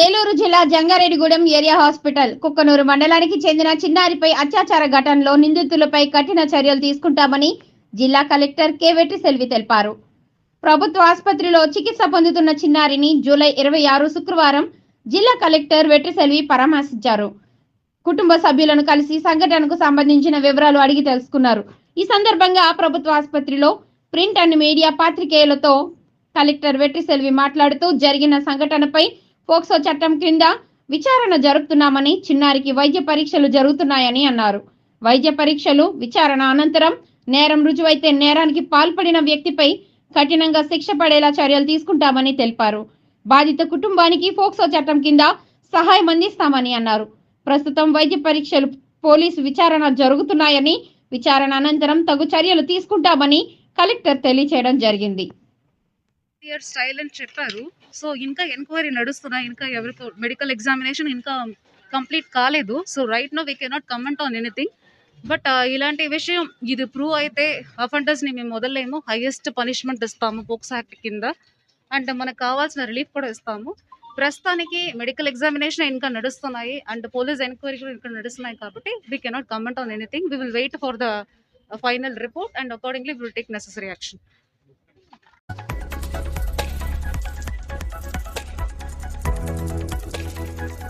ఏలూరు జిల్లా Jangareddygudem area hospital Kukkanoor మండలానికి చెందిన చిన్నారిపై అత్యాచార ఘటనలో నిందితులపై కఠిన చర్యలు తీసుకుంటామని జిల్లా కలెక్టర్ కె వెట్టి సెల్వి తెలిపారు. ప్రభుత్వ ఆసుపత్రిలో చికిత్స పొందుతున్న చిన్నారిని జూలై ఇరవై ఆరు శుక్రవారం జిల్లా కలెక్టర్ వెట్టి సెల్వి పరామర్శించారు. కుటుంబ సభ్యులను కలిసి సంఘటనకు సంబంధించిన వివరాలు అడిగి తెలుసుకున్నారు. ఈ సందర్భంగా ప్రభుత్వ ఆసుపత్రిలో ప్రింట్ అండ్ మీడియా పాత్రికేయులతో కలెక్టర్ వెట్టి సెల్వి మాట్లాడుతూ జరిగిన సంఘటనపై పోక్సో చట్టం క్రింద విచారణ జరుపుతున్నామని చిన్నారికి వైద్య పరీక్షలు జరుగుతున్నాయని అన్నారు. వైద్య పరీక్షలు విచారణ అనంతరం నేరం రుజువైతే నేరానికి పాల్పడిన వ్యక్తిపై కఠినంగా శిక్ష పడేలా చర్యలు తీసుకుంటామని తెలిపారు. బాధిత కుటుంబానికి ఫోక్సో చట్టం కింద సహాయం అందిస్తామని అన్నారు. ప్రస్తుతం వైద్య పరీక్షలు పోలీసు విచారణ జరుగుతున్నాయని విచారణ అనంతరం తగు చర్యలు తీసుకుంటామని కలెక్టర్ తెలియచేయడం జరిగింది. ఇయర్ స్టైల్ అని చెప్పారు. సో ఇంకా ఎంక్వైరీ నడుస్తున్నాయి ఇంకా ఎవరితో మెడికల్ ఎగ్జామినేషన్ ఇంకా కంప్లీట్ కాలేదు. So right now we cannot comment on anything. But ఇలాంటి విషయం ఇది ప్రూవ్ అయితే అఫెండర్స్ని మేము మొదలలేము. హైయెస్ట్ పనిష్మెంట్ ఇస్తాము పోక్స్ యాక్ట్ కింద. అండ్ మనకు కావాల్సిన రిలీఫ్ కూడా ఇస్తాము. ప్రస్తుతానికి మెడికల్ ఎగ్జామినేషన్ ఇంకా నడుస్తున్నాయి. అండ్ పోలీస్ ఎంక్వైరీ కూడా ఇంకా నడుస్తున్నాయి కాబట్టి we cannot comment on anything. We will wait for the final report and accordingly will take necessary action.